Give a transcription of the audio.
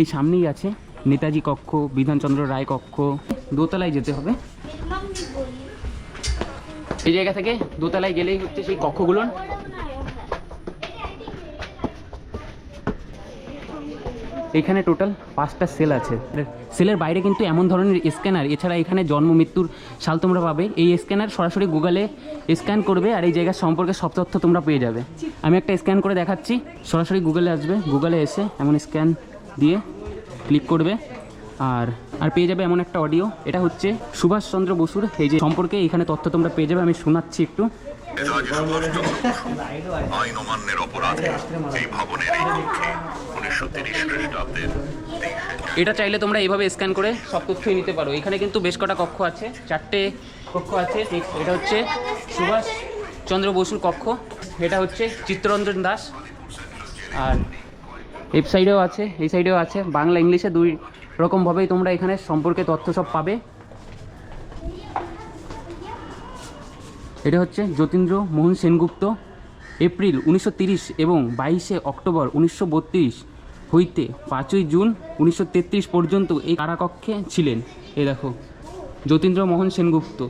এই সামনেই আছে নেতাজি কক্ষ, বিধানচন্দ্র রায় কক্ষ। দোতলায় যেতে হবে। এই জায়গা থেকে দোতলায় গেলেই হচ্ছে সেই কক্ষগুলো। এখানে টোটাল পাঁচটা সেল আছে। সেলের বাইরে কিন্তু এমন ধরনের স্ক্যানার, এছাড়া এখানে জন্ম, মৃত্যুর সাল তোমরা পাবে। এই স্ক্যানার সরাসরি গুগলে স্ক্যান করবে আর এই জায়গার সম্পর্কে সব তথ্য তোমরা পেয়ে যাবে। আমি একটা স্ক্যান করে দেখাচ্ছি। সরাসরি গুগলে আসবে। গুগলে এসে এমন স্ক্যান দিয়ে ক্লিক করবে। আর আর পেয়ে যাবে এমন একটা অডিও এটা হচ্ছে সুভাষচন্দ্র বসুর এই যে সম্পর্কে এখানে তথ্য তোমরা পেয়ে যাবে। আমি শোনাচ্ছি একটু। এটা চাইলে তোমরা এইভাবে স্ক্যান করে সব তথ্যই নিতে পারো। এখানে কিন্তু বেশ কটা কক্ষ আছে। চারটে কক্ষ আছে। এটা হচ্ছে সুভাষ চন্দ্র বসুর কক্ষ। এটা হচ্ছে চিত্তরঞ্জন দাস। আর এই সাইডেও আছে, এই সাইডেও আছে। বাংলা, ইংলিশে দুই রকমভাবেই তোমরা এখানে সম্পর্কে তথ্য সব পাবে। এটা হচ্ছে যতীন্দ্র মোহন সেনগুপ্ত। এপ্রিল উনিশশো এবং বাইশে অক্টোবর উনিশশো বত্রিশ হইতে পাঁচই জুন উনিশশো তেত্রিশ পর্যন্ত এই কারাকক্ষে ছিলেন। এ দেখো, যতীন্দ্র মোহন সেনগুপ্ত।